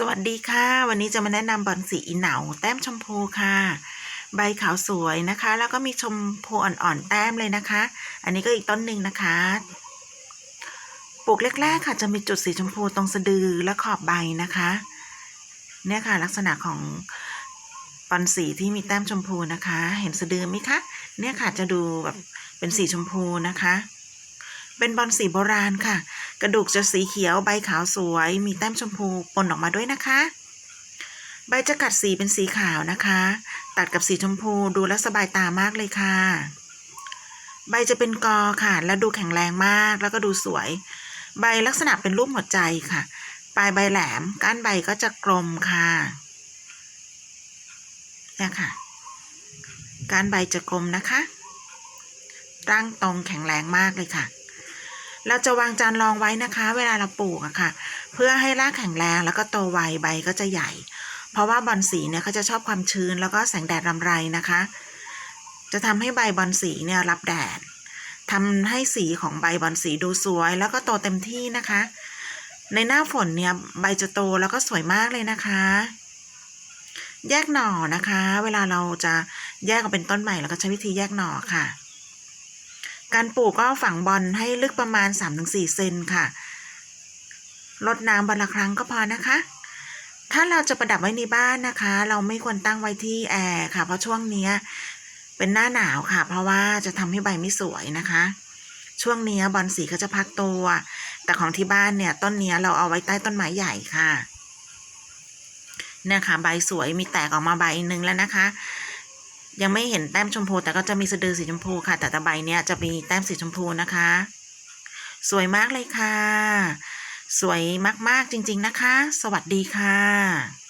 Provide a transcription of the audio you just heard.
สวัสดีค่ะ วันนี้จะมาแนะนำบอนสีอีเหนาแต้มชมพูค่ะ ใบขาวสวยนะคะ แล้วก็มีชมพูอ่อนๆแต้มเลยนะคะ อันนี้ก็อีกต้นหนึ่งนะคะปลูกแรกๆค่ะ จะมีจุดสีชมพูตรงสะดือและขอบใบนะคะ เนี่ยค่ะ ลักษณะของบอนสีที่มีแต้มชมพูนะคะ เห็นสะดือไหมคะ เนี่ยค่ะจะดูแบบเป็นสีชมพูนะคะ เป็นบอลสีโบราณค่ะ กระดูกจะสีเขียวใบขาวสวย มีแต้มชมพูปนออกมาด้วยนะคะ ใบจะกัดสีเป็นสีขาวนะคะ ตัดกับสีชมพูดูแลวสบายตามากเลยค่ะ ใบจะเป็นกอค่ะ และดูแข็งแรงมากแล้วก็ดูสวย ใบลักษณะเป็นรูปหัวใจค่ะ ปลายใบแหลม ก้านใบก็จะกลมค่ะเนี่ยค่ะ ก้านใบจะกลมนะคะตั้งตรงแข็งแรงมากเลยค่ะ เราจะวางจานรองไว้นะคะ เวลาเราปลูกอะค่ะ เพื่อให้รากแข็งแรงแล้วก็โตไวใบก็จะใหญ่ เพราะว่าบอนสีเนี่ยเขาจะชอบความชื้นแล้วก็แสงแดดรำไรนะคะ จะทำให้ใบบอนสีเนี่ยรับแดดทำให้สีของใบบอนสีดูสวย แล้วก็โตเต็มที่นะคะ ในหน้าฝนเนี่ยใบจะโตแล้วก็สวยมากเลยนะคะ แยกหน่อนะคะ เวลาเราจะแยกออกเป็นต้นใหม่เราก็ใช้วิธีแยกหน่อค่ะ การปลูกก็ฝังบอลให้ลึกประมาณ 3-4 เซนค่ะลดน้ำวันละครั้งก็พอนะคะ ถ้าเราจะประดับไว้ในบ้านนะคะ เราไม่ควรตั้งไว้ที่แอร์ค่ะ เพราะช่วงนี้เป็นหน้าหนาวค่ะ เพราะว่าจะทำให้ใบไม่สวยนะคะ ช่วงนี้บอลสีก็จะพักตัว แต่ของที่บ้านเนี่ยต้นเนี้ยเราเอาไว้ใต้ต้นไม้ใหญ่ค่ะเนี่ยค่ะใบสวยมีแตกออกมาใบหนึ่งแล้วนะคะ ยังไม่เห็นแต้มชมพู แต่ก็จะมีสะดือสีชมพูค่ะ แต่ตะใบเนี้ยจะมีแต้มสีชมพูนะคะ สวยมากเลยค่ะ สวยมากๆจริง ๆนะคะ สวัสดีค่ะ